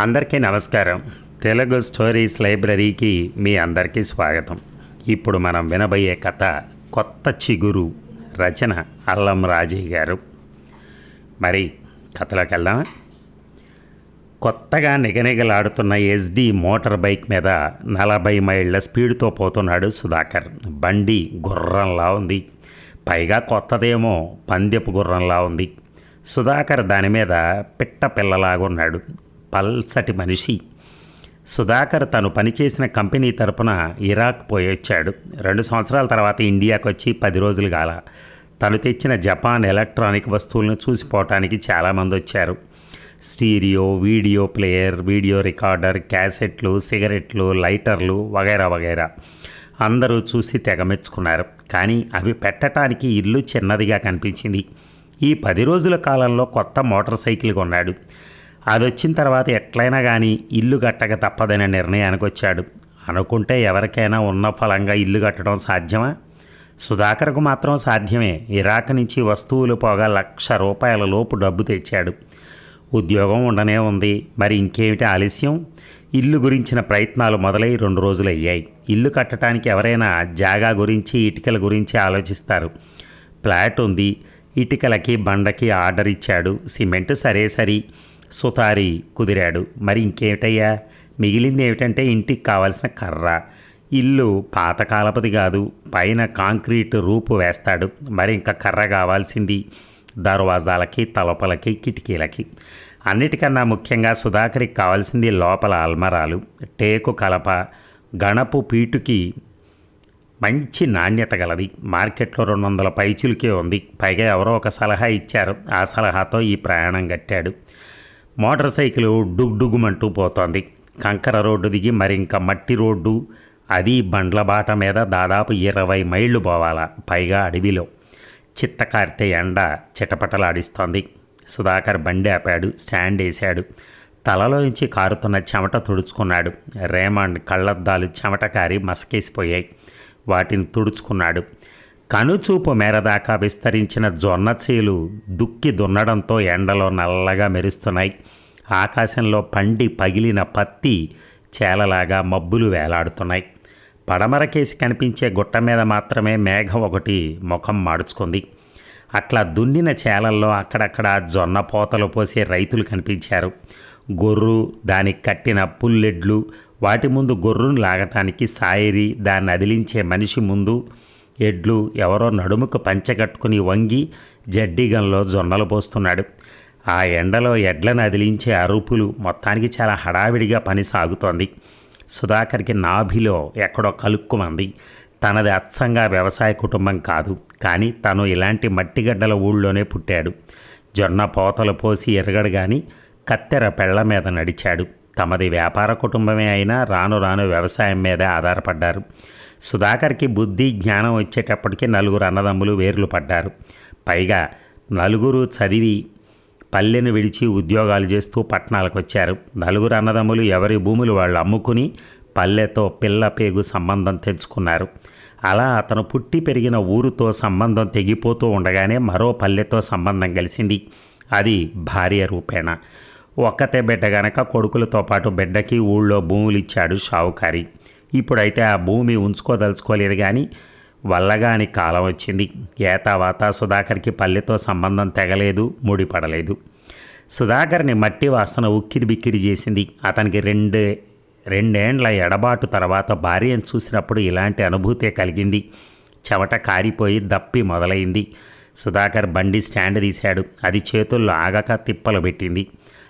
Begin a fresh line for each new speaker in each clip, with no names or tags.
అందరికీ నమస్కారం. తెలుగు స్టోరీస్ లైబ్రరీకి మీ అందరికీ స్వాగతం. ఇప్పుడు మనం వినబోయే కథ కొత్త చిగురు రచన అల్లం రాజీ గారు. మరి కథలోకి వెళ్దామా? కొత్తగా నిగనిగలాడుతున్న ఎస్డి మోటార్ బైక్ మీద నలభై మైళ్ళ స్పీడ్తో పోతున్నాడు సుధాకర్. బండి గుర్రంలా ఉంది. పైగా కొత్తదేమో పందెపు గుర్రంలా ఉంది. సుధాకర్ దాని మీద పిట్ట పిల్లలాగున్నాడు. పల్సటి మనిషి. సుధాకర్ తను పనిచేసిన కంపెనీ తరపున ఇరాక్ పోయొచ్చాడు రెండు సంవత్సరాల తర్వాత ఇండియాకు వచ్చి పది రోజులు గాల. తను తెచ్చిన జపాన్ ఎలక్ట్రానిక్ వస్తువులను చూసిపోవటానికి చాలామంది వచ్చారు. Stereo video player video recorder క్యాసెట్లు సిగరెట్లు లైటర్లు వగైరా వగైరా అందరూ చూసి తెగ మెచ్చుకున్నారు. కానీ అవి పెట్టడానికి ఇల్లు చిన్నదిగా కనిపించింది. ఈ పది రోజుల కాలంలో కొత్త మోటార్ సైకిల్ కొన్నాడు. అది వచ్చిన తర్వాత ఎట్లయినా కానీ ఇల్లు కట్టక తప్పదనే నిర్ణయానికి వచ్చాడు. అనుకుంటే ఎవరికైనా ఉన్న ఫలంగా ఇల్లు కట్టడం సాధ్యమా? సుధాకర్కు మాత్రం సాధ్యమే. ఇరాక్ నుంచి వస్తువులు పోగా లక్ష రూపాయల లోపు డబ్బు తెచ్చాడు. ఉద్యోగం ఉండనే ఉంది. మరి ఇంకేమిటి ఆలస్యం? ఇల్లు గురించిన ప్రయత్నాలు మొదలై రెండు రోజులు అయ్యాయి ఇల్లు కట్టడానికి ఎవరైనా జాగా గురించి ఇటుకల గురించి ఆలోచిస్తారు. ఫ్లాట్ ఉంది. ఇటుకలకి బండకి ఆర్డర్ ఇచ్చాడు. సిమెంట్ సరే సరి సుతారి కుదిరాడు. మరి ఇంకేమిటయ్యా? మిగిలింది ఏమిటంటే ఇంటికి కావాల్సిన కర్ర. ఇల్లు పాతకాలపది కాదు. పైన కాంక్రీట్ రూపు వేస్తాడు. మరి ఇంకా కర్ర కావాల్సింది దర్వాజాలకి తలుపలకి కిటికీలకి. అన్నిటికన్నా ముఖ్యంగా సుధాకర్కి కావాల్సింది లోపల అల్మరాలు. టేకు కలప గణపు పీటుకి మంచి నాణ్యత గలది. మార్కెట్లో రెండు వందల పైచులకే ఉంది. పైగా ఎవరో ఒక సలహా ఇచ్చారు. ఆ సలహాతో ఈ ప్రయాణం కట్టాడు మోటార్ సైకిల్ డుగ్డుగుమంటూ పోతోంది. కంకర రోడ్డు దిగి మరింక మట్టి రోడ్డు అది బండ్ల బాట మీద దాదాపు ఇరవై మైళ్ళు పోవాలా పైగా అడవిలో. చిత్తకారితే ఎండ చిటపటలాడిస్తోంది. సుధాకర్ బండి ఆపాడు స్టాండ్ వేశాడు. తలలోంచి కారుతున్న చెమట తుడుచుకున్నాడు. రేమాండ్ కళ్ళద్దాలు చెమట కారి మసకేసిపోయాయి. వాటిని తుడుచుకున్నాడు. కనుచూపు మేర దాకా విస్తరించిన జొన్న చేలు దుక్కి దున్నడంతో ఎండలో నల్లగా మెరుస్తున్నాయి. ఆకాశంలో పండి పగిలిన పత్తి చేలలాగా మబ్బులు వేలాడుతున్నాయి. పడమరకేసి కనిపించే గుట్ట మీద మాత్రమే మేఘం ఒకటి ముఖం మాడుచుకుంది. అట్లా దున్నిన చేలల్లో అక్కడక్కడ జొన్న పోతలు పోసే రైతులు కనిపించారు. గొర్రు దానికి కట్టిన పుల్లెడ్లు వాటి ముందు గొర్రును లాగటానికి సాయిరి దాన్ని అదిలించే మనిషి ముందు ఎడ్లు ఎవరో నడుముకు పంచగట్టుకుని వంగి జడ్డిగంలో జొన్నలు పోస్తున్నాడు. ఆ ఎండలో ఎడ్లను అదిలించే అరుపులు మొత్తానికి చాలా హడావిడిగా పని సాగుతోంది సుధాకర్కి నాభిలో ఎక్కడో కలుక్కుమంది. తనది అచ్చంగా వ్యవసాయ కుటుంబం కాదు కానీ తను ఇలాంటి మట్టిగడ్డల ఊళ్ళోనే పుట్టాడు. జొన్న పోతలు పోసి ఎరగడు కానీ కత్తెర పెళ్ళ మీద నడిచాడు. తమది వ్యాపార కుటుంబమే అయినా రాను రాను వ్యవసాయం మీదే ఆధారపడ్డారు. సుధాకర్కి బుద్ధి జ్ఞానం వచ్చేటప్పటికి నలుగురు అన్నదమ్ములు వేర్లు పడ్డారు. పైగా నలుగురు చదివి పల్లెను విడిచి ఉద్యోగాలు చేస్తూ పట్టణాలకు వచ్చారు నలుగురు అన్నదమ్ములు ఎవరి భూములు వాళ్ళు అమ్ముకుని పల్లెతో పిల్ల పేగు సంబంధం తెంచుకున్నారు. అలా అతను పుట్టి పెరిగిన ఊరుతో సంబంధం తెగిపోతూ ఉండగానే మరో పల్లెతో సంబంధం కలిసింది. అది భార్య రూపేణ. ఒక్కతే బిడ్డ గనక కొడుకులతో పాటు బిడ్డకి ఊళ్ళో భూములు ఇచ్చాడు షావుకారి. ఇప్పుడైతే ఆ భూమి ఉంచుకోదలుచుకోలేదు కానీ వల్లగాని కాలం వచ్చింది. ఏతావాత సుధాకర్కి పల్లెతో సంబంధం తెగలేదు ముడిపడలేదు. సుధాకర్ని మట్టి వాసన ఉక్కిరి బిక్కిరి చేసింది. అతనికి రెండు రెండేండ్ల ఎడబాటు తర్వాత భార్యను చూసినప్పుడు ఇలాంటి అనుభూతే కలిగింది. చెమట కారిపోయి దప్పి మొదలైంది. సుధాకర్ బండి స్టాండ్ తీశాడు. అది చేతుల్లో ఆగక తిప్పలు పెట్టింది.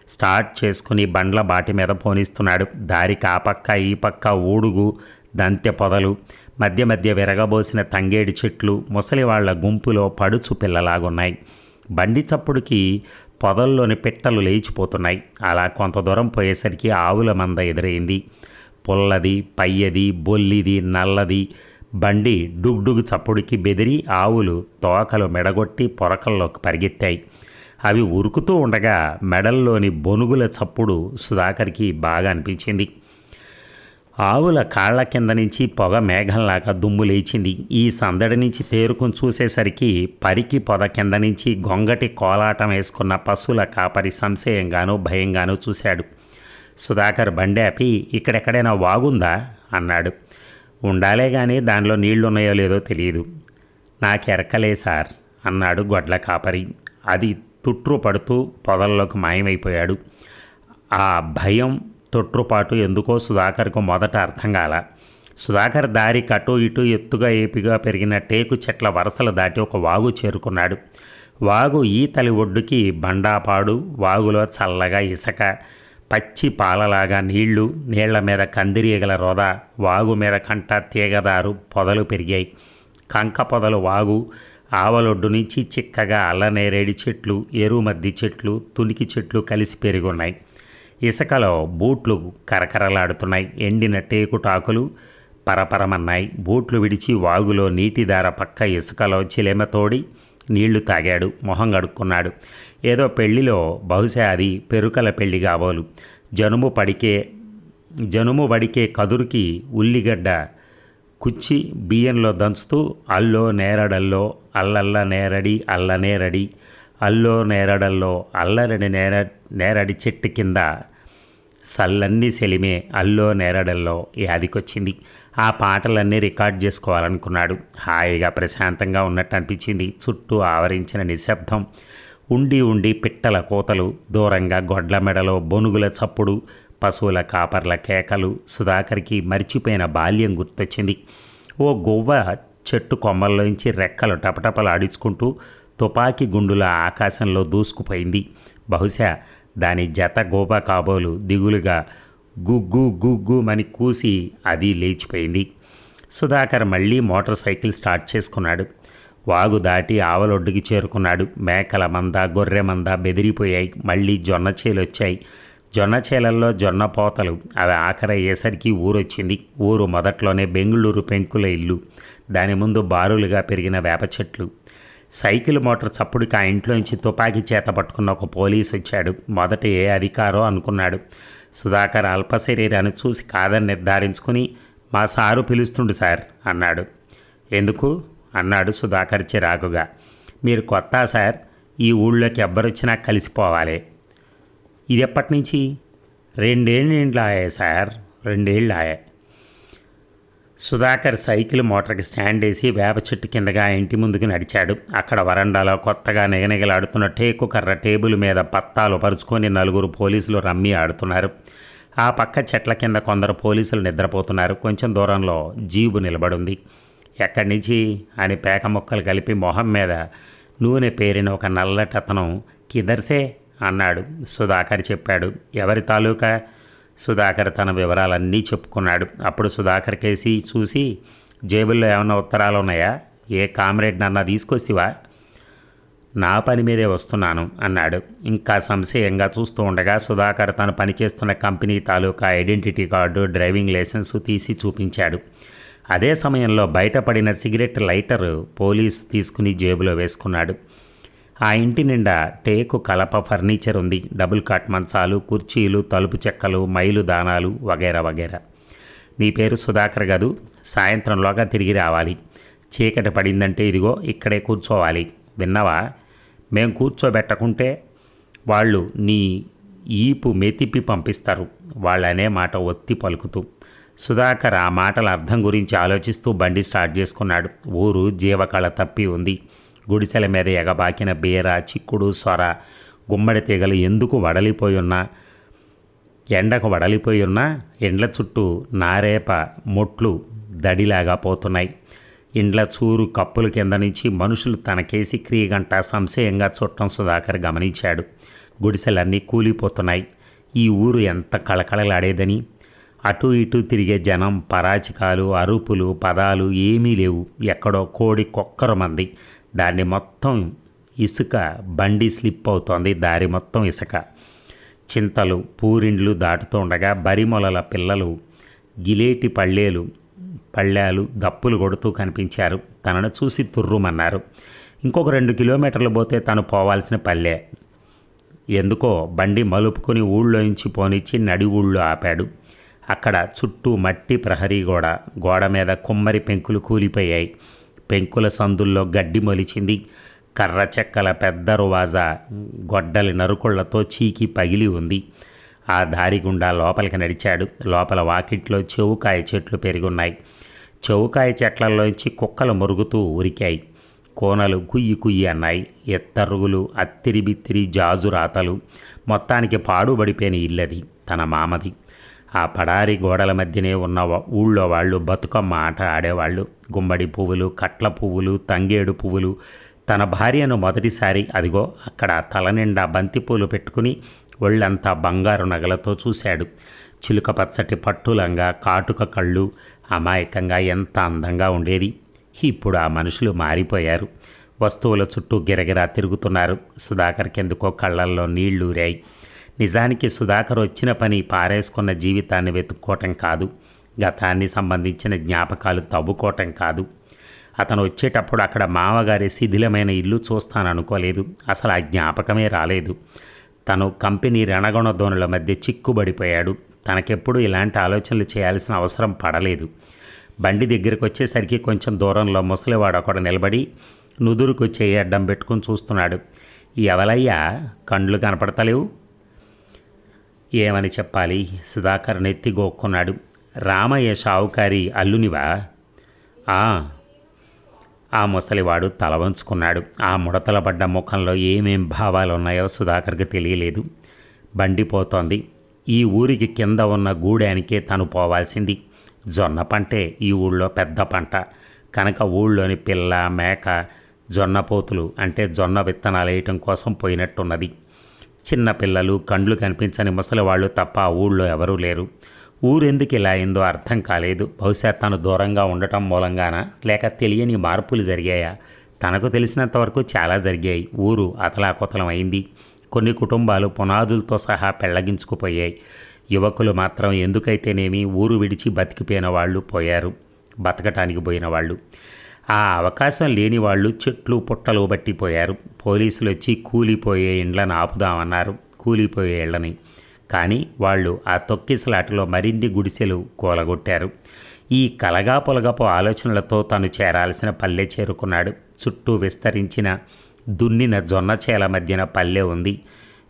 స్టార్ట్ చేసుకుని బండ్ల బాటి మీద పోనిస్తున్నాడు. దారికి ఆ పక్క ఈ పక్క ఊడుగు దంతె పొదలు మధ్య మధ్య విరగబోసిన తంగేడి చెట్లు ముసలివాళ్ళ గుంపులో పడుచు పిల్లలాగున్నాయి. బండి చప్పుడుకి పొదల్లోని పిట్టలు లేచిపోతున్నాయి. అలా కొంత దూరం పోయేసరికి ఆవుల మంద ఎదురైంది. పుల్లది పయ్యది బొల్లిది నల్లది బండి డుగ్డుగు చప్పుడుకి బెదిరి ఆవులు తోకలు మెడగొట్టి పొరకల్లోకి పరిగెత్తాయి. అవి ఉరుకుతూ ఉండగా మెడల్లోని బొనుగుల చప్పుడు సుధాకర్కి బాగా అనిపించింది. ఆవుల కాళ్ళ కింద నుంచి పొగ మేఘంలాగా దుమ్ము లేచింది. ఈ సందడి నుంచి తేరుకుని చూసేసరికి పరికి పొద కింద నుంచి గొంగటి కోలాటం వేసుకున్న పశువుల కాపరి సంశయంగానూ భయంగానూ చూశాడు. సుధాకర్ బండి ఆపి ఇక్కడెక్కడైనా వాగుందా? అన్నాడు. ఉండాలే కానీ దానిలో నీళ్ళున్నాయో లేదో తెలియదు. నాకెరకలే సార్ అన్నాడు గొడ్ల కాపరి. అది తుట్రు పడుతూ పొదల్లోకి మాయమైపోయాడు. ఆ భయం తొట్రుపాటు ఎందుకో సుధాకర్కు మొదట అర్థం కాల. సుధాకర్ దారి కటు ఇటు ఎత్తుగా ఏపిగా పెరిగిన టేకు చెట్ల వరసలు దాటి ఒక వాగు చేరుకున్నాడు. వాగు ఈతలి ఒడ్డుకి బండాపాడు వాగులో చల్లగా ఇసక పచ్చి పాలలాగా నీళ్ళు నీళ్ళ మీద కందిరీగల రొద వాగు మీద కంట తీగదారు పొదలు పెరిగాయి. కంక పొదలు వాగు ఆవలొడ్డు నుంచి చిక్కగా అల్లనేరేడి చెట్లు ఎరుమద్ది చెట్లు తునికి చెట్లు కలిసి పెరిగున్నాయి. ఇసుకలో బూట్లు కరకరలాడుతున్నాయి. ఎండిన టేకుటాకులు పరపరమన్నాయి. బూట్లు విడిచి వాగులో నీటిదార పక్క ఇసుకలో చిలెమతోడి నీళ్ళు తాగాడు. మొహం కడుక్కున్నాడు. ఏదో పెళ్ళిలో బహుశా అది పెరుకల పెళ్ళి కాబోలు. జనుము పడికే జనుము వడికే కదురుకి ఉల్లిగడ్డ కుచ్చి బియ్యంలో దంచుతూ అల్లో నేరడల్లో అల్లల్ల నేరడి అల్ల నేరడి అల్లో నేరడల్లో అల్లరడి నేర నేరడి చెట్టు కింద సల్లన్ని సెలిమే అల్లో నేరడల్లో యాదికొచ్చింది ఆ పాటలన్నీ రికార్డ్ చేసుకోవాలనుకున్నాడు. హాయిగా ప్రశాంతంగా ఉన్నట్టు అనిపించింది. చుట్టూ ఆవరించిన నిశ్శబ్దం. ఉండి ఉండి పిట్టల కోతలు దూరంగా గొడ్ల మెడలో బొనుగుల చప్పుడు పశువుల కాపర్ల కేకలు సుధాకర్కి మరిచిపోయిన బాల్యం గుర్తొచ్చింది. ఓ గువ్వ చెట్టు కొమ్మల్లోంచి రెక్కలు టపటపలు అడుచుకుంటూ తుపాకీ గుండుల ఆకాశంలో దూసుకుపోయింది. బహుశా దాని జత గోబ కాబోలు దిగులుగా గుగ్గు గుగ్గు మని కూసి అది లేచిపోయింది. సుధాకర్ మళ్ళీ మోటార్ సైకిల్ స్టార్ట్ చేసుకున్నాడు. వాగు దాటి ఆవలొడ్డుకి చేరుకున్నాడు. మేకల మంద గొర్రె మంద బెదిరిపోయాయి. మళ్ళీ జొన్న చేలు వచ్చాయి జొన్న చేలల్లో జొన్న పోతలు. అవి ఆఖరి అయ్యేసరికి ఊరొచ్చింది. ఊరు మొదట్లోనే బెంగుళూరు పెంకుల ఇల్లు. దాని ముందు బారులుగా పెరిగిన వేప చెట్లు. సైకిల్ మోటార్ చప్పుడుకి ఆ ఇంట్లోంచి తుపాకీ చేత పట్టుకున్న ఒక పోలీస్ వచ్చాడు మొదట ఏ అధికారో అనుకున్నాడు. సుధాకర్ అల్పశరీరాన్ని చూసి కాదని నిర్ధారించుకుని మా సారు పిలుస్తుండు సార్ అన్నాడు. ఎందుకు? అన్నాడు సుధాకర్ చిరాకుగా. మీరు కొత్త సార్. ఈ ఊళ్ళోకి ఎవ్వరొచ్చినా కలిసిపోవాలి. ఇది ఎప్పటి నుంచి రెండేళ్ళు ఆయే సార్ రెండేళ్ళు ఆయే సుధాకర్ సైకిల్ మోటార్కి స్టాండ్ వేసి వేప చెట్టు కిందగా ఇంటి ముందుకు నడిచాడు. అక్కడ వరండాలో కొత్తగా నిగనిగలాడుతున్న టేకు కర్ర టేబుల్ మీద పత్తాలు పరుచుకొని నలుగురు పోలీసులు రమ్మి ఆడుతున్నారు. ఆ పక్క చెట్ల కింద కొందరు పోలీసులు నిద్రపోతున్నారు. కొంచెం దూరంలో జీబు నిలబడుంది. ఎక్కడి నుంచి? అని పేక ముక్కలు కలిపి మొహం మీద నూనె పేరిన ఒక నల్లటతనం కిదర్సే అన్నాడు. సుధాకర్ చెప్పాడు. ఎవరి తాలూకా? సుధాకర్ తన వివరాలన్నీ చెప్పుకున్నాడు. అప్పుడు సుధాకర్ కేసి చూసి జేబుల్లో ఏమైనా ఉత్తరాలు ఉన్నాయా? ఏ కామ్రేడ్ నన్న తీసుకొస్తావా? నా పని మీదే వస్తున్నాను అన్నాడు. ఇంకా సంశయంగా చూస్తూ ఉండగా సుధాకర్ తను పనిచేస్తున్న కంపెనీ తాలూకా ఐడెంటిటీ కార్డు డ్రైవింగ్ లైసెన్స్ తీసి చూపించాడు. అదే సమయంలో బయటపడిన సిగరెట్ లైటర్ పోలీస్ తీసుకుని జేబులో వేసుకున్నాడు. ఆ ఇంటి నిండా టేకు కలప ఫర్నిచర్ ఉంది. డబుల్ కాట్ మంచాలు కుర్చీలు తలుపు చెక్కలు మైలు దానాలు వగేరా వగేరా. నీ పేరు సుధాకర్ గదు సాయంత్రంలోగా తిరిగి రావాలి. చీకటి పడిందంటే ఇదిగో ఇక్కడే కూర్చోవాలి. విన్నావా? మేం కూర్చోబెట్టకుంటే వాళ్ళు నీ ఈపు మెతిప్పి పంపిస్తారు. వాళ్ళనే మాట ఒత్తి పలుకుతూ. సుధాకర్ ఆ మాటల అర్థం గురించి ఆలోచిస్తూ బండి స్టార్ట్ చేసుకున్నాడు. ఊరు జీవకళ తప్పి ఉంది. గుడిసెల మీద ఎగబాకిన బీర చిక్కుడు సొర గుమ్మడి తీగలు ఎందుకు వడలిపోయున్నా? ఎండకు వడలిపోయి ఇండ్ల చుట్టూ నారేప మొట్లు దడిలాగా పోతున్నాయి. ఇండ్ల చూరు కప్పుల కింద నుంచి మనుషులు తనకేసి క్రియగంట సంశయంగా చుట్టం సుధాకర్ గమనించాడు. గుడిసెలన్నీ కూలిపోతున్నాయి. ఈ ఊరు ఎంత కళకళలాడేదని? అటు ఇటు తిరిగే జనం పరాచికాలు అరుపులు పదాలు ఏమీ లేవు. ఎక్కడో కోడి కొక్కరు మంది. దాన్ని మొత్తం ఇసుక బండి స్లిప్ అవుతోంది. దారి మొత్తం ఇసుక. చింతలు పూరిండ్లు దాటుతూ ఉండగా బరిమొలల పిల్లలు గిలేటి పళ్ళేలు పళ్ళాలు దప్పులు కొడుతూ కనిపించారు. తనను చూసి తుర్రుమన్నారు. ఇంకొక రెండు కిలోమీటర్లు పోతే తను పోవాల్సిన పల్లె. ఎందుకో బండి మలుపుకొని ఊళ్ళోంచి పోనిచ్చి నడి ఊళ్ళో ఆపాడు. అక్కడ చుట్టూ మట్టి ప్రహరీ గోడ గోడ మీద కుమ్మరి పెంకులు కూలిపోయాయి. పెంకుల సందుల్లో గడ్డి మొలిచింది. కర్ర చెక్కల పెద్ద రువాజ గొడ్డలి నరుకుళ్ళతో చీకి పగిలి ఉంది. ఆ దారి గుండా లోపలికి నడిచాడు. లోపల వాకిట్లో చెవుకాయ చెట్లు పెరుగున్నాయి. చెవుకాయ చెట్లలోంచి కుక్కలు మురుగుతూ ఉరికాయి. కోనలు కుయ్యి కుయ్యి అన్నాయి. ఎత్తరుగులు అత్తిరి బిత్తిరి జాజు రాతలు మొత్తానికి పాడుబడిపోయిన ఇల్లది తన మామది. ఆ పడారి గోడల మధ్యనే ఉన్న ఊళ్ళో వాళ్ళు బతుకమ్మ ఆట ఆడేవాళ్ళు. గుమ్మడి పువ్వులు కట్ల పువ్వులు తంగేడు పువ్వులు. తన భార్యను మొదటిసారి అదిగో అక్కడ తలనిండా బంతిపూలు పెట్టుకుని ఒళ్ళంతా బంగారు నగలతో చూశాడు. చిలుక పచ్చటి పట్టులంగా కాటుక కళ్ళు అమాయకంగా ఎంత అందంగా ఉండేది. ఇప్పుడు ఆ మనుషులు మారిపోయారు. వస్తువుల చుట్టూ గిరగిరా తిరుగుతున్నారు. సుధాకర్కెందుకో కళ్ళల్లో నీళ్ళూరాయి. నిజానికి సుధాకర్ వచ్చిన పని పారేసుకున్న జీవితాన్ని వెతుక్కోవటం కాదు. గతాన్ని సంబంధించిన జ్ఞాపకాలు తవ్వుకోవటం కాదు. అతను వచ్చేటప్పుడు అక్కడ మామగారి శిథిలమైన ఇల్లు చూస్తాననుకోలేదు. అసలు ఆ జ్ఞాపకమే రాలేదు. తను కంపెనీ రణగొణ ధోనుల మధ్య చిక్కుబడిపోయాడు. తనకెప్పుడు ఇలాంటి ఆలోచనలు చేయాల్సిన అవసరం పడలేదు. బండి దగ్గరికి వచ్చేసరికి కొంచెం దూరంలో ముసలివాడు ఒకడు నిలబడి నుదురుకు చేయి అడ్డం పెట్టుకుని చూస్తున్నాడు. ఎవలయ్యా? కండ్లు కనపడతలేవు? ఏమని చెప్పాలి? సుధాకర్ నెత్తి గోక్కున్నాడు. రామయ్య షావుకారి అల్లునివా? ఆ. ఆ ముసలివాడు తల వంచుకున్నాడు. ఆ ముడతల పడ్డ ముఖంలో ఏమేం భావాలు ఉన్నాయో సుధాకర్కి తెలియలేదు. బండి పోతోంది. ఈ ఊరికి కింద ఉన్న గూడానికే తను పోవాల్సింది. జొన్న పంటే ఈ ఊళ్ళో పెద్ద పంట. కనుక ఊళ్ళోని పిల్ల మేక జొన్న పోతులు అంటే జొన్న విత్తనాలు వేయటం కోసం పోయినట్టున్నది. చిన్న పిల్లలు కండ్లు కనిపించని ముసలివాళ్ళు తప్ప ఆ ఊళ్ళో ఎవరూ లేరు. ఊరెందుకు ఇలా అయిందో అర్థం కాలేదు. బహుశా తను దూరంగా ఉండటం మూలంగానా? లేక తెలియని మార్పులు జరిగాయా? తనకు తెలిసినంతవరకు చాలా జరిగాయి. ఊరు అతలాకుతలం అయింది కొన్ని కుటుంబాలు పునాదులతో సహా పెళ్ళగించుకుపోయాయి. యువకులు మాత్రం ఎందుకైతేనేమి ఊరు విడిచి బతికిపోయిన వాళ్ళు పోయారు. బతకటానికి పోయిన వాళ్ళు. ఆ అవకాశం లేని వాళ్ళు చెట్లు పుట్టలు పట్టిపోయారు. పోలీసులు వచ్చి కూలిపోయే ఇండ్లను ఆపుదామన్నారు. కూలిపోయే ఇళ్ళని. కానీ వాళ్ళు ఆ తొక్కిసలాటలో మరిన్ని గుడిసెలు కూలగొట్టారు. ఈ కలగా పొలగపు ఆలోచనలతో తను చేరాల్సిన పల్లె చేరుకున్నాడు. చుట్టూ విస్తరించిన దున్నిన జొన్న చేల మధ్యన పల్లె ఉంది.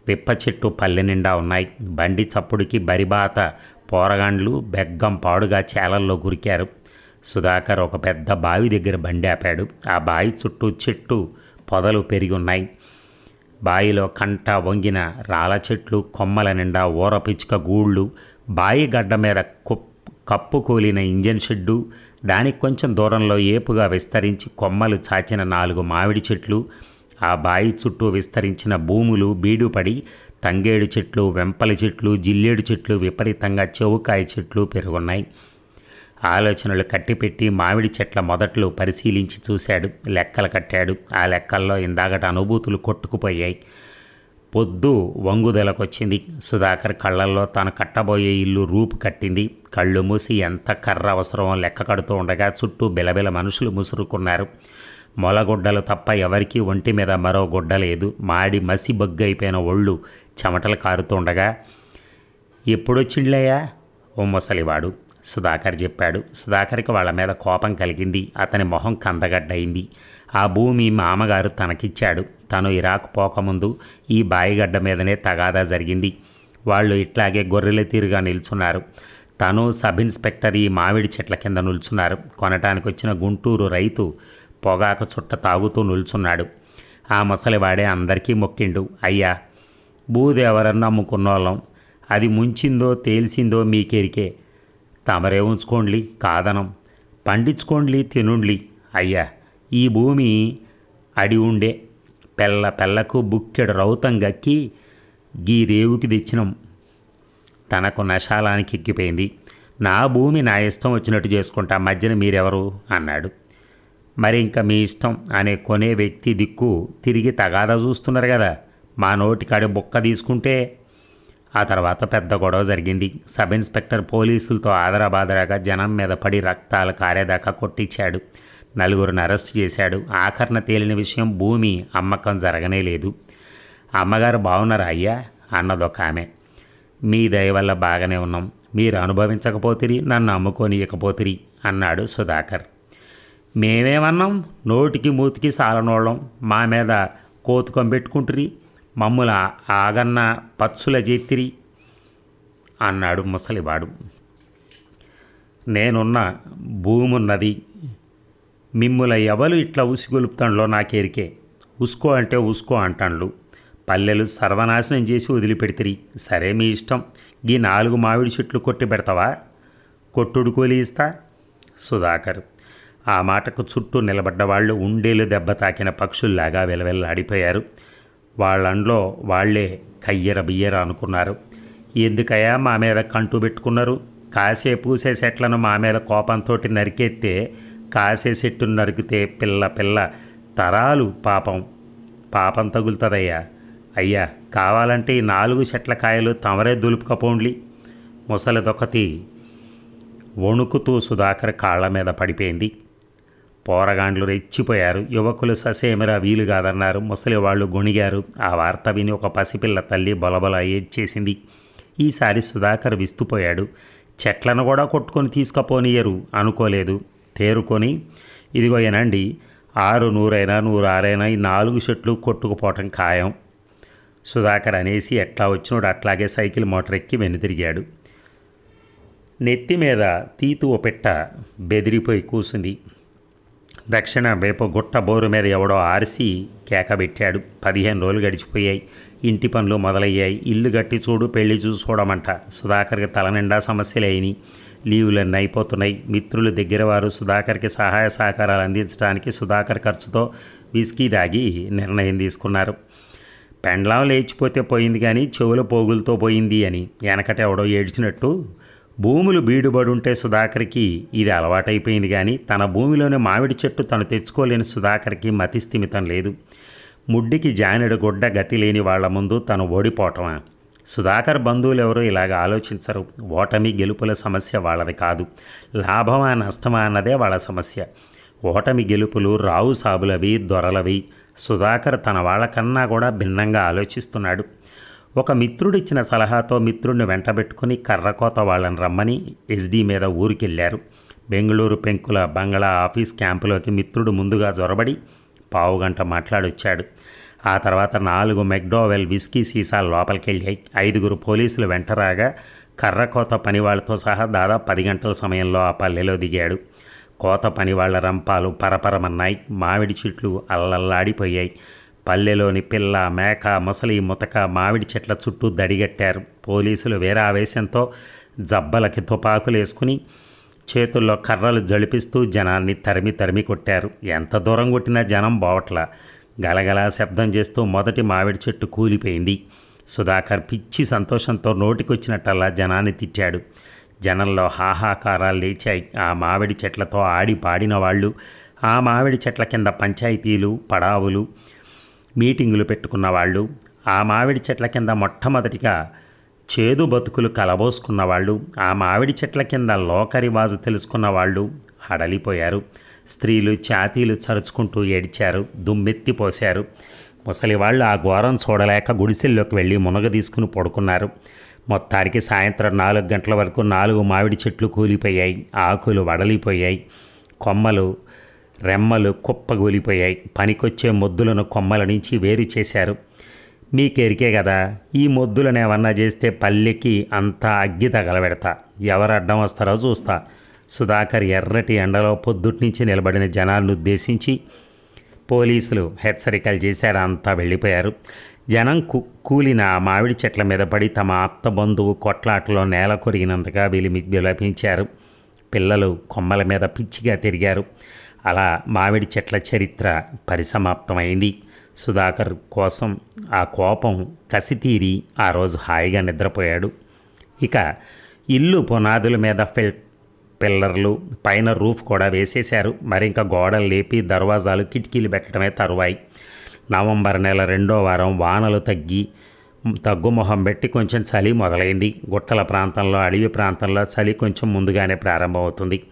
విప్ప చెట్టు పల్లె నిండా ఉన్నాయి. బండి చప్పుడుకి బరిబాత పోరగాండ్లు బెగ్గం పాడుగా చేలల్లో గురికారు. సుధాకర్ ఒక పెద్ద బావి దగ్గర బండి ఆపాడు. ఆ బావి చుట్టూ చెట్టు పొదలు పెరిగి ఉన్నాయి. బావిలో కంట వంగిన రాళ్ళ చెట్లు కొమ్మల నిండా ఊర పిచ్చుక గూళ్ళు బాయి గడ్డ మీద కుప్- కప్పు కూలిన ఇంజన్ షెడ్డు దానికి కొంచెం దూరంలో ఏపుగా విస్తరించి కొమ్మలు చాచిన నాలుగు మామిడి చెట్లు ఆ బాయి చుట్టూ విస్తరించిన భూములు బీడుపడి తంగేడు చెట్లు వెంపలి చెట్లు జిల్లేడు చెట్లు విపరీతంగా చెవుకాయ చెట్లు పెరుగున్నాయి. ఆలోచనలు కట్టిపెట్టి మామిడి చెట్ల మొదట్లు పరిశీలించి చూశాడు. లెక్కలు కట్టాడు. ఆ లెక్కల్లో ఇందాకట అనుభూతులు కొట్టుకుపోయాయి. పొద్దు వంగుదలకొచ్చింది. సుధాకర్ కళ్ళల్లో తను కట్టబోయే ఇల్లు రూపు కట్టింది. కళ్ళు మూసి ఎంత కర్ర అవసరమో లెక్క కడుతూ ఉండగా చుట్టూ బిలబిల మనుషులు ముసురుకున్నారు. మొలగుడ్డలు తప్ప ఎవరికీ ఒంటి మీద మరో గుడ్డ లేదు. మాడి మసి బగ్గైపోయిన ఒళ్ళు చెమటలు కారుతుండగా ఎప్పుడొచ్చిండ్లేయా ఓ ముసలివాడు. సుధాకర్ చెప్పాడు. సుధాకర్కి వాళ్ళ మీద కోపం కలిగింది. అతని మొహం కందగడ్డయింది. ఆ భూమి మామగారు తనకిచ్చాడు. తను ఇరాక్ పోకముందు ఈ బాయిగడ్డ మీదనే తగాదా జరిగింది. వాళ్ళు ఇట్లాగే గొర్రెల తీరుగా నిల్చున్నారు. తను సబ్ ఇన్స్పెక్టర్ ఈ మామిడి చెట్ల కింద నిల్చున్నారు. కొనటానికి వచ్చిన గుంటూరు రైతు పొగాకు చుట్ట తాగుతూ నిల్చున్నాడు. ఆ ముసలివాడే అందరికీ మొక్కిండు. అయ్యా భూదేవరన్న అమ్ముకున్న అమ్ముకున్నోళ్ళం అది ముంచిందో తేల్సిందో మీకెరికే. తమరే ఉంచుకోండి కాదనం. పండించుకోండి తినుండ్లి. అయ్యా ఈ భూమి అడి ఉండే పెళ్ళ పెళ్ళకు బుక్కెడు రౌతం గక్కి గీ రేవుకి తెచ్చినాం. తనకు నశాలానికి ఎక్కిపోయింది. నా భూమి నా ఇష్టం వచ్చినట్టు చేసుకుంటా మధ్యన మీరెవరు? అన్నాడు. మరి ఇంకా మీ ఇష్టం అనే కొనే వ్యక్తి దిక్కు తిరిగి తగాదా చూస్తున్నారు కదా. మా నోటికాడి బుక్క తీసుకుంటే ఆ తర్వాత పెద్ద గొడవ జరిగింది. సబ్ ఇన్స్పెక్టర్ పోలీసులతో ఆదరాబాదరాగా జనం మీద పడి రక్తాలు కారేదాకా కొట్టించాడు. నలుగురిని అరెస్ట్ చేశాడు. ఆఖరణ తేలిన విషయం భూమి అమ్మకం జరగనే లేదు. అమ్మగారు బాగున్నారా అయ్యా? అన్నదొక ఆమె. మీ దయ వల్ల బాగానే ఉన్నాం. మీరు అనుభవించకపోతిరి నన్ను అమ్ముకోనియకపోతిరి అన్నాడు సుధాకర్. మేమేమన్నాం? నోటికి మూతికి సాలనోళ్ళం. మా మీద కోతుకం పెట్టుకుంటురి మమ్ముల ఆగన్న పచ్చుల జెత్తిరి అన్నాడు ముసలివాడు. నేనున్న భూమున్నది మిమ్ముల ఎవరు ఇట్లా ఉసిగొలుపుతాండ్లో నాకేరికే? ఉసుకో అంటే ఉసుకో అంటాండ్లు. పల్లెలు సర్వనాశనం చేసి వదిలిపెడితిరి. సరే మీ ఇష్టం. గీ నాలుగు మామిడి చెట్లు కొట్టి పెడతావా? కొట్టుడు కూలి ఇస్తా? సుధాకర్ ఆ మాటకు చుట్టూ నిలబడ్డ వాళ్ళు ఉండేలు దెబ్బ తాకిన పక్షుల్లాగా వెలవెల్లాడిపోయారు. వాళ్ళంట్లో వాళ్ళే కయ్యర బియ్యర అనుకున్నారు. ఎందుకయ్యా మా మీద కంటు పెట్టుకున్నారు? కాసే పూసే చెట్లను మా మీద కోపంతో నరికెత్తే కాసే చెట్టును నరికితే పిల్ల పిల్ల తరాలు పాపం. పాపం తగులుతుందయ్యా. అయ్యా కావాలంటే ఈ నాలుగు చెట్ల కాయలు తమరే దులుపుకపోండ్లి. ముసలిదొకటి వణుకుతూ సుధాకర్ కాళ్ళ మీద పడిపోయింది. పోరగాండ్లు రెచ్చిపోయారు. యువకులు ససేమిరా వీలు కాదన్నారు. ముసలి వాళ్ళు గొణిగారు. ఆ వార్త విని ఒక పసిపిల్ల తల్లి బొలబొల ఏడ్చేసింది. ఈసారి సుధాకర్ విస్తుపోయాడు. చెట్లను కూడా కొట్టుకొని తీసుకపోనియరు అనుకోలేదు. తేరుకొని ఇదిగో ఏనండి ఆరు నూరైనా నూరు ఆరైనా ఈ నాలుగు చెట్లు కొట్టుకుపోవటం ఖాయం. సుధాకర్ అనేసి ఎట్లా వచ్చినోడు అట్లాగే సైకిల్ మోటార్ ఎక్కి వెనుతిరిగాడు నెత్తి మీద తీతు ఓ పెట్ట బెదిరిపోయి కూసుంది. దక్షిణ వైపు గుట్ట బోరు మీద ఎవడో ఆర్సి కేకబెట్టాడు పదిహేను రోజులు గడిచిపోయాయి. ఇంటి పనులు మొదలయ్యాయి. ఇల్లు గట్టి చూడు పెళ్ళి చూసుకోవడమంట సుధాకర్కి తల నిండా సమస్యలు అయినాయి లీవులన్నీ అయిపోతున్నాయి. మిత్రులు దగ్గర వారు సుధాకర్కి సహాయ సహకారాలు అందించడానికి సుధాకర్ ఖర్చుతో విస్కీ దాగి నిర్ణయం తీసుకున్నారు. పెండ్లాం లేచిపోతే పోయింది కానీ చెవుల పోగులతో పోయింది అని వెనకట ఎవడో ఏడ్చినట్టు భూములు బీడుబడుంటే సుధాకర్కి ఇది అలవాటైపోయింది కానీ తన భూమిలోని మామిడి చెట్టు తను తెచ్చుకోలేని సుధాకర్కి మతిస్థిమితం లేదు. ముడ్డికి జానెడు గుడ్డ గతి లేని వాళ్ళ ముందు తను ఓడిపోవటమా? సుధాకర్ బంధువులు ఎవరో ఇలాగ ఆలోచించరు. ఓటమి గెలుపుల సమస్య వాళ్ళది కాదు. లాభమా నష్టమా అన్నదే వాళ్ళ సమస్య. ఓటమి గెలుపులు రావు సాబులవి దొరలవి. సుధాకర్ తన వాళ్ళకన్నా కూడా భిన్నంగా ఆలోచిస్తున్నాడు. ఒక మిత్రుడిచ్చిన సలహాతో మిత్రుడిని వెంటబెట్టుకుని కర్రకోత వాళ్ళని రమ్మని ఎస్డీ మీద ఊరికెళ్ళారు బెంగళూరు పెంకుల బంగ్లా ఆఫీస్ క్యాంపులోకి మిత్రుడు ముందుగా జొరబడి పావుగంట మాట్లాడొచ్చాడు. ఆ తర్వాత నాలుగు మెక్డోవెల్ విస్కీ సీసాలు లోపలికెళ్ళాయి. ఐదుగురు పోలీసులు వెంటరాగా కర్రకోత పనివాళ్ళతో సహా దాదాపు పది గంటల సమయంలో ఆ పల్లెలో దిగాడు. కోత పనివాళ్ళ రంపాలు పరపరమన్నాయి. మామిడి చెట్లు అల్లల్లాడిపోయాయి. పల్లెలోని పిల్ల మేక ముసలి ముతక మామిడి చెట్ల చుట్టూ దడిగట్టారు. పోలీసులు వేరావేశంతో జబ్బలకి తుపాకులు వేసుకుని చేతుల్లో కర్రలు జడిపిస్తూ జనాన్ని తరిమి తరిమి కొట్టారు. ఎంత దూరం కొట్టినా జనం బావట్ల. గలగల శబ్దం చేస్తూ మొదటి మామిడి చెట్టు కూలిపోయింది. సుధాకర్ పిచ్చి సంతోషంతో నోటికొచ్చినట్టల్లా జనాన్ని తిట్టాడు. జనంలో హాహాకారాలు లేచాయి. ఆ మామిడి చెట్లతో ఆడి పాడిన వాళ్ళు ఆ మామిడి చెట్ల కింద పంచాయతీలు పడావులు మీటింగులు పెట్టుకున్న వాళ్ళు ఆ మామిడి చెట్ల కింద మొట్టమొదటిగా చేదు బతుకులు కలబోసుకున్న వాళ్ళు ఆ మామిడి చెట్ల కింద లోకరివాజు తెలుసుకున్న వాళ్ళు హడలిపోయారు. స్త్రీలు ఛాతీలు చరుచుకుంటూ ఏడిచారు దుమ్మెత్తిపోశారు ముసలివాళ్ళు ఆ ఘోరం చూడలేక గుడిసెల్లోకి వెళ్ళి మునగ తీసుకుని పడుకున్నారు. మొత్తానికి సాయంత్రం నాలుగు గంటల వరకు నాలుగు మామిడి చెట్లు కూలిపోయాయి ఆకులు వడలిపోయాయి. కొమ్మలు రెమ్మలు కుప్పగూలిపోయాయి. పనికొచ్చే మొద్దులను కొమ్మల నుంచి వేరు చేశారు. మీకెరికే కదా ఈ మొద్దులను ఏమన్నా చేస్తే పల్లెకి అంతా అగ్గి తగలబెడతా. ఎవరు అడ్డం వస్తారో చూస్తా. సుధాకర్ ఎర్రటి ఎండలో పొద్దుట్నుంచి నిలబడిన జనాలను ఉద్దేశించి పోలీసులు హెచ్చరికలు చేశారు. అంతా వెళ్ళిపోయారు. జనం కు కూలిన మామిడి చెట్ల మీద పడి తమ ఆప్త బంధువు కొట్లాటలో నేల కొరిగినంతగా విలిమి విలపించారు. పిల్లలు కొమ్మల మీద పిచ్చిగా తిరిగారు. అలా మామిడి చెట్ల చరిత్ర పరిసమాప్తమైంది. సుధాకర్ కోసం ఆ కోపం కసితీరి ఆ రోజు హాయిగా నిద్రపోయాడు. ఇక ఇల్లు పునాదుల మీద ఫిల్ పిల్లర్లు పైన రూఫ్ కూడా వేసేశారు. మరి ఇంకా గోడలు లేపి దర్వాజాలు కిటికీలు పెట్టడమే తరువాయి. నవంబర్ నెల రెండో వారం వానలు తగ్గి తగ్గుమొహం పెట్టి కొంచెం చలి మొదలైంది. గుట్టల ప్రాంతంలో అడవి ప్రాంతంలో చలి కొంచెం ముందుగానే ప్రారంభమవుతుంది.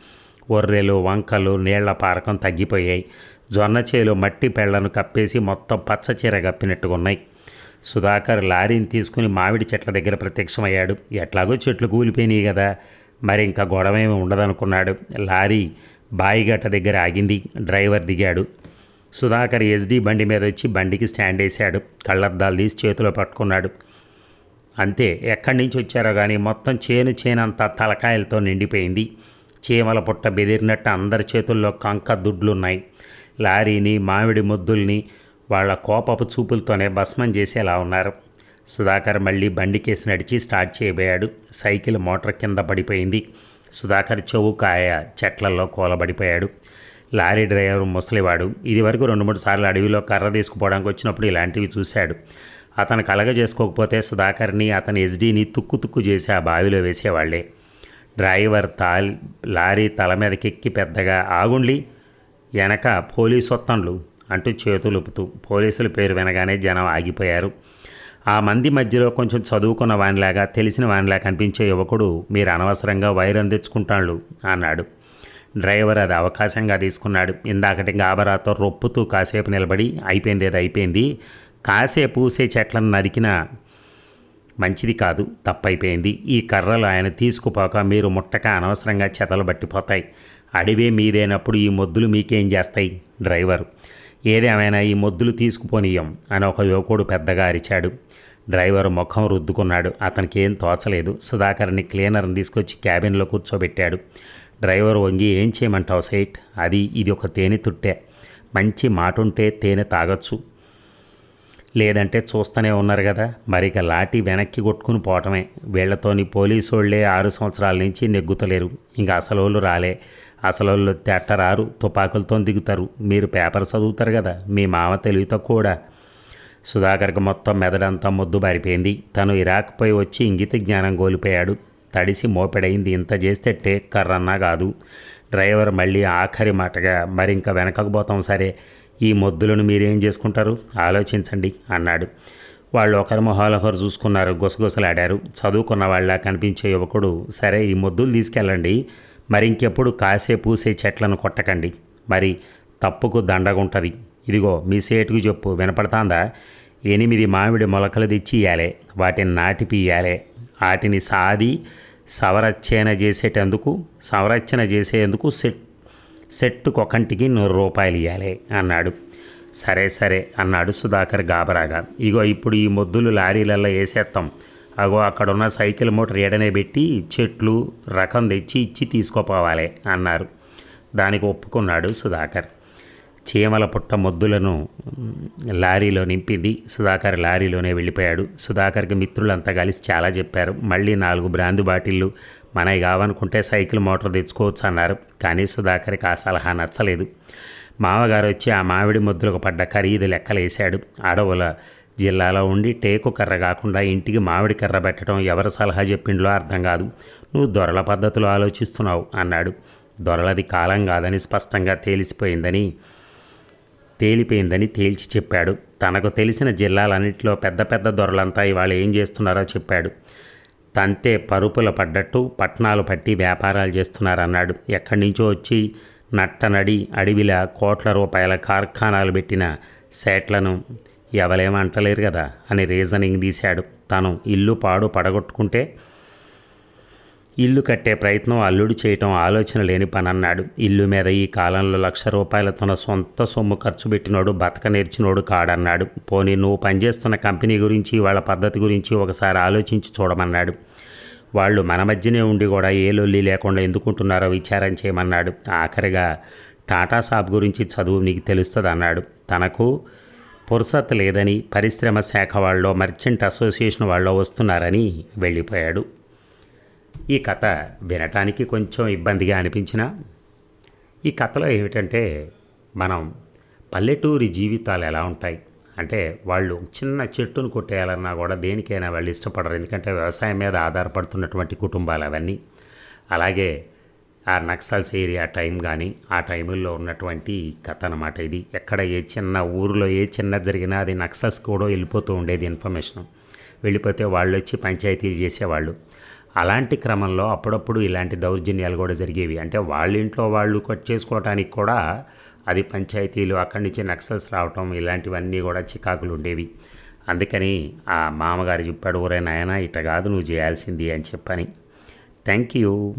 ఒర్రెలు వంకలు నీళ్ళ పారకం తగ్గిపోయాయి. జొన్న చేలు మట్టి పెళ్ళను కప్పేసి మొత్తం పచ్చ చీర కప్పినట్టుకున్నాయి సుధాకర్ లారీని తీసుకుని మామిడి చెట్ల దగ్గర ప్రత్యక్షమయ్యాడు. ఎట్లాగో చెట్లు కూలిపోయినాయి కదా మరి ఇంకా గొడవేమీ ఉండదనుకున్నాడు. లారీ బాయిగట్ట దగ్గర ఆగింది. డ్రైవర్ దిగాడు. సుధాకర్ ఎస్డి బండి మీద వచ్చి బండికి స్టాండ్ వేశాడు. కళ్ళద్దాలు తీసి చేతిలో పట్టుకున్నాడు. అంతే ఎక్కడి నుంచి వచ్చారో కానీ మొత్తం చేను చేనంతా తలకాయలతో నిండిపోయింది. చీమల పుట్ట బెదిరినట్టు అందరి చేతుల్లో కంక దుడ్లున్నాయి. లారీని మామిడి ముద్దుల్ని వాళ్ళ కోపపు చూపులతోనే భస్మం చేసేలా ఉన్నారు. సుధాకర్ మళ్ళీ బండికేసి నడిచి స్టార్ట్ చేయబోయాడు. సైకిల్ మోటార్ కింద పడిపోయింది. సుధాకర్ చెవు కాయ చెట్లలో కూలబడిపోయాడు. లారీ డ్రైవర్ ముసలివాడు. ఇదివరకు రెండు మూడు సార్లు అడవిలో కర్ర తీసుకుపోవడానికి వచ్చినప్పుడు ఇలాంటివి చూశాడు. అతను కలగ చేసుకోకపోతే సుధాకర్ని అతని ఎస్డీని తుక్కు తుక్కు చేసి ఆ బావిలో వేసేవాళ్ళే. డ్రైవర్ తాల్ లారీ తల మీదకెక్కి పెద్దగా ఆగుండి వెనక పోలీసు ఒత్తండ్లు అంటూ చేతులుపుతూ పోలీసుల పేరు వినగానే జనం ఆగిపోయారు. ఆ మంది మధ్యలో కొంచెం చదువుకున్న వానిలాగా తెలిసిన వానిలా కనిపించే యువకుడు మీరు అనవసరంగా వైర్ అందించుకుంటాళ్ళు అన్నాడు. డ్రైవర్ అది అవకాశంగా తీసుకున్నాడు. ఇందాకటి గాబరాతో రొప్పుతూ కాసేపు నిలబడి అయిపోయింది అది అయిపోయింది. కాసేపు పూసే చెట్లను నరికిన మంచిది కాదు తప్పైపోయింది. ఈ కర్రలు ఆయన తీసుకుపోక మీరు ముట్టక అనవసరంగా చెతలు పట్టిపోతాయి. అడివే మీదైనప్పుడు ఈ మొద్దులు మీకేం చేస్తాయి? డ్రైవర్. ఏదేమైనా ఈ మొద్దులు తీసుకుపోనీయం అని ఒక యువకుడు పెద్దగా అరిచాడు. డ్రైవర్ ముఖం రుద్దుకున్నాడు. అతనికి ఏం తోచలేదు. సుధాకర్ని క్లీనర్ని తీసుకొచ్చి క్యాబిన్లో కూర్చోబెట్టాడు. డ్రైవర్ వంగి ఏం చేయమంటావు సైట్? అది ఇది ఒక తేనె తుట్టే. మంచి మాట ఉంటే తేనె తాగొచ్చు. లేదంటే చూస్తూనే ఉన్నారు కదా. మరి ఇక లాఠీ వెనక్కి కొట్టుకుని పోవటమే. వీళ్ళతోని పోలీసు వాళ్ళే ఆరు సంవత్సరాల నుంచి నెగ్గుతలేరు. ఇంకా అసలు రాలే. అసలు తెట్టరారు తుపాకులతో దిగుతారు. మీరు పేపర్ చదువుతారు కదా. మీ మామ తెలివితో కూడా. సుధాకర్కి మొత్తం మెదడంతా ముద్దు బారిపోయింది. తను ఇరాక్ పోయి వచ్చి ఇంగిత జ్ఞానం కోల్పోయాడు. తడిసి మోపెడైంది. ఇంత చేస్తే టేక్ కర్రన్నా కాదు. డ్రైవర్ మళ్ళీ ఆఖరి మాటగా మరి ఇంకా వెనకకపోతాం సరే. ఈ మొద్దులను మీరేం చేసుకుంటారు? ఆలోచించండి అన్నాడు. వాళ్ళు ఒకరి మొహాలొకరు చూసుకున్నారు గుసగుసలాడారు. చదువుకున్న వాళ్ళ కనిపించే యువకుడు సరే ఈ మొద్దులు తీసుకెళ్ళండి. మరి ఇంకెప్పుడు కాసే పూసే చెట్లను కొట్టకండి. మరి తప్పుకు దండగుంటుంది. ఇదిగో మీ సేటుకు చెప్పు వినపడతాందా? ఎనిమిది మామిడి మొలకలు తెచ్చి ఇయ్యాలే వాటిని నాటిపియ్యాలే వాటిని సాది సవరచ్చన చేసేటందుకు సంరక్షణ చేసేందుకు సెట్ సెట్టుకు ఒకంటికి నూరు రూపాయలు ఇవ్వాలి అన్నాడు. సరే సరే అన్నాడు సుధాకర్ గాబరాగా. ఇగో ఇప్పుడు ఈ మొద్దులు లారీలలో వేసేస్తాం అగో అక్కడున్న సైకిల్ మోటార్ ఎడనే పెట్టి చెట్లు రకం తెచ్చి ఇచ్చి తీసుకోపోవాలి అన్నారు. దానికి ఒప్పుకున్నాడు సుధాకర్. చీమల పుట్ట మొద్దులను లారీలో నింపింది సుధాకర్ లారీలోనే వెళ్ళిపోయాడు. సుధాకర్కి మిత్రులంతా కలిసి చాలా చెప్పారు. మళ్ళీ నాలుగు బ్రాంది బాటిళ్ళు మనవి కావనుకుంటే సైకిల్ మోటార్ తెచ్చుకోవచ్చు అన్నారు. కానీ సుధాకర్కి ఆ సలహా నచ్చలేదు. మామగారు వచ్చి ఆ మామిడి ముద్దులకు పడ్డ ఖరీదు లెక్కలేశాడు. అడవుల జిల్లాలో ఉండి టేకు కర్ర కాకుండా ఇంటికి మామిడి కర్ర పెట్టడం ఎవరి సలహా చెప్పిండ్లో అర్థం కాదు. నువ్వు దొరల పద్ధతిలో ఆలోచిస్తున్నావు అన్నాడు. దొరలది కాలం కాదని స్పష్టంగా తేలిసిపోయిందని తేలిపోయిందని తేల్చి చెప్పాడు. తనకు తెలిసిన జిల్లాలన్నింటిలో పెద్ద పెద్ద దొరలంతా ఇవాళ ఏం చేస్తున్నారో చెప్పాడు. తంతే పరుపుల పడ్డట్టు పట్నాలు పట్టి వ్యాపారాలు చేస్తున్నారన్నాడు. ఎక్కడి నుంచో వచ్చి నట్టనడి అడవిల కోట్ల రూపాయల కార్ఖానాలు పెట్టిన సేట్లను ఎవలేమంటలేరు కదా అని రీజనింగ్ తీశాడు. తను ఇల్లు పాడు పడగొట్టుకుంటే ఇల్లు కట్టే ప్రయత్నం అల్లుడు చేయటం ఆలోచన లేని పనన్నాడు. ఇల్లు మీద ఈ కాలంలో లక్ష రూపాయల తన సొంత సొమ్ము ఖర్చు పెట్టినోడు బతక నేర్చినోడు కాడన్నాడు. పోనీ నువ్వు పనిచేస్తున్న కంపెనీ గురించి వాళ్ళ పద్ధతి గురించి ఒకసారి ఆలోచించి చూడమన్నాడు. వాళ్ళు మన మధ్యనే ఉండి కూడా ఏ లొల్లి లేకుండా ఎందుకుంటున్నారో విచారం చేయమన్నాడు. ఆఖరిగా టాటా సాబ్ గురించి చదువు నీకు తెలుస్తుంది అన్నాడు తనకు పురుసత్ లేదని పరిశ్రమ శాఖ వాళ్ళు మర్చెంట్ అసోసియేషన్ వాళ్ళు వస్తున్నారని వెళ్ళిపోయాడు. ఈ కథ వినటానికి కొంచెం ఇబ్బందిగా అనిపించిన ఈ కథలో ఏమిటంటే మనం పల్లెటూరి జీవితాలు ఎలా ఉంటాయి? అంటే వాళ్ళు చిన్న చెట్టును కొట్టేయాలన్నా కూడా దేనికైనా వాళ్ళు ఇష్టపడరు. ఎందుకంటే వ్యవసాయం మీద ఆధారపడుతున్నటువంటి కుటుంబాలు అవన్నీ. అలాగే ఆ నక్సల్స్ ఏరియా టైం కానీ ఆ టైంలో ఉన్నటువంటి కథ అనమాట ఇది. ఎక్కడ ఏ చిన్న ఊరిలో ఏ చిన్న జరిగినా అది నక్సల్స్ కూడా వెళ్ళిపోతూ ఉండేది ఇన్ఫర్మేషన్. వెళ్ళిపోతే వాళ్ళు వచ్చి పంచాయతీలు చేసేవాళ్ళు. అలాంటి క్రమంలో అప్పుడప్పుడు ఇలాంటి దౌర్జన్యాలు కూడా జరిగేవి. అంటే వాళ్ళ ఇంట్లో వాళ్ళు కట్ చేసుకోవడానికి కూడా అది పంచాయతీలు అక్కడి నుంచి నక్సల్స్ రావటం ఇలాంటివన్నీ కూడా చికాకులు ఉండేవి. అందుకని ఆ మామగారు చెప్పాడు ఊరే నాయన ఇట కాదు నువ్వు చేయాల్సింది అని చెప్పని. Thank you.